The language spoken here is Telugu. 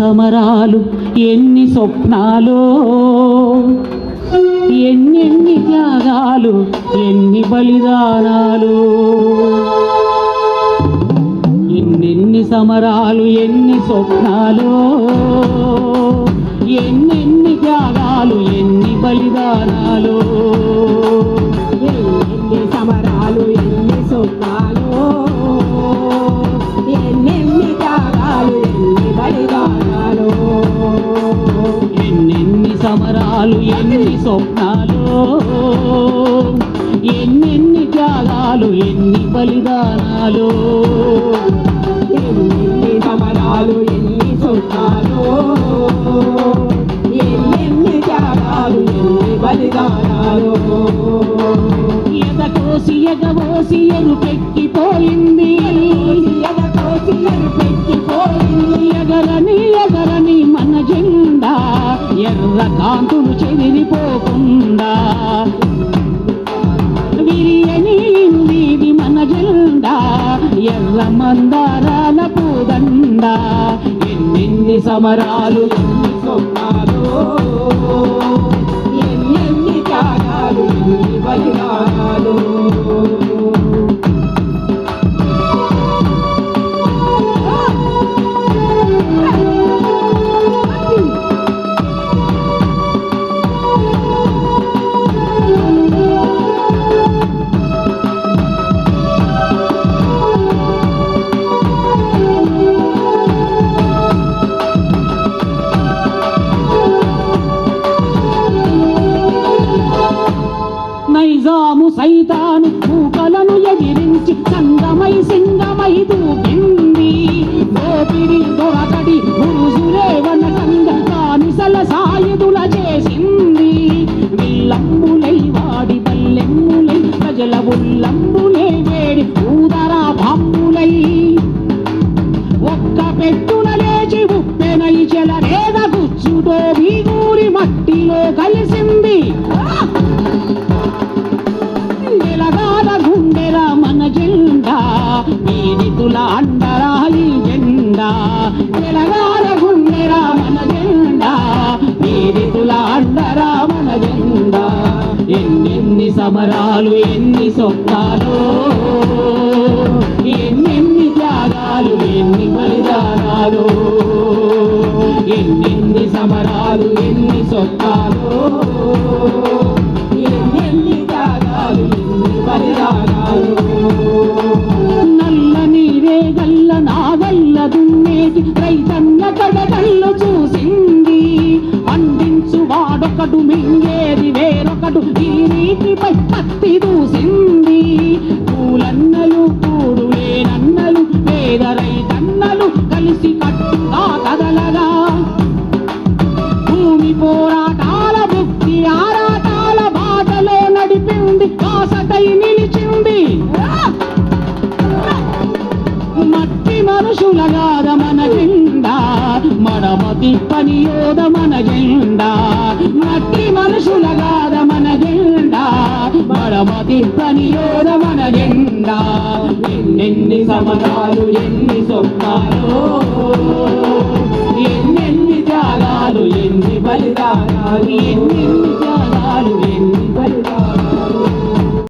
సమరాలు ఎన్ని స్వప్నాలు? ఎన్నెన్ని త్యాగాలు ఎన్ని బలిదానాలు? ఎన్నెన్ని సమరాలు ఎన్ని స్వప్నాలు? ఎన్నెన్ని త్యాగాలు ఎన్ని బలిదానాలు? సమరాలు ఎన్ని స్వప్నాలు? ఎన్నెన్ని త్యాగాలు ఎన్ని బలిదానాలు? ఎన్ని సమరాలు ఎన్ని స్వప్నాలు? ఎన్నెన్ని త్యాగాలు ఎన్ని బలిదానాలు? ఎదకోసి ఎగబోసి ఎరుపెక్కిపోయింది ఎదకోసి ఎరుపెక్కిపోయింది. చెదిరిపోకుండా విరియని ఇది మన జెండా ఎర్ర మందారాల పూదండ ఎన్నెన్ని సమరాలు ఎన్ని ఎన్నెన్ని త్యాగాలు ఎన్ని దోపిడి దొరకడి గురుజులేవనకంగ కానిసల సాయుధుల చేసింది. విల్లంబులై వాడి బల్లెమ్ములై ప్రజల ఉల్లంబులే వేడి ఊదరా బాంబులై. ఒక్క పెట్టున లేచి ఉప్పెనై చెలరేద గుచ్చుతో వీగూరి మట్టిలో కలిసింది. నిలగాల గుండెరా మన జెండా పీడితుల అండరా ఈ గుండెరా మన జెండా పీడితుల అండరా మన జెండా. ఎన్నెన్ని సమరాలు ఎన్ని సొక్కాలు ఎన్నెన్ని త్యాగాలు ఎన్ని బలిదానాలు. ఎన్నెన్ని సమరాలు ఎన్ని సొక్కాలు ఎన్నెన్ని త్యాగాలు ఎన్ని బలిదానాలు. వల్ల దున్నేటి రైతన్న కడగళ్ళు చూసింది. పండించు వాడొకడు మింగేది వేరొకడు ఈ నీటిపై పత్తి దూసింది. పూలన్నలు కూడు లేనన్నలు పేద రైతన్నలు కలిసి కట్టుగా కదలగా. భూమి పోరాటాల భక్తి ఆరాటాల బాటలో నడిపింది కాసటైని మడమతి పని యోధ మన జెండా మట్టి మనుషుల గాథ మన జెండా మడమతి పని యోధ మన జెండా ఎన్నెన్ని సమరాలు ఎన్ని సొప్పాలు ఎన్నెన్ని త్యాగాలు ఎన్ని బలిదానాలు ఎన్ని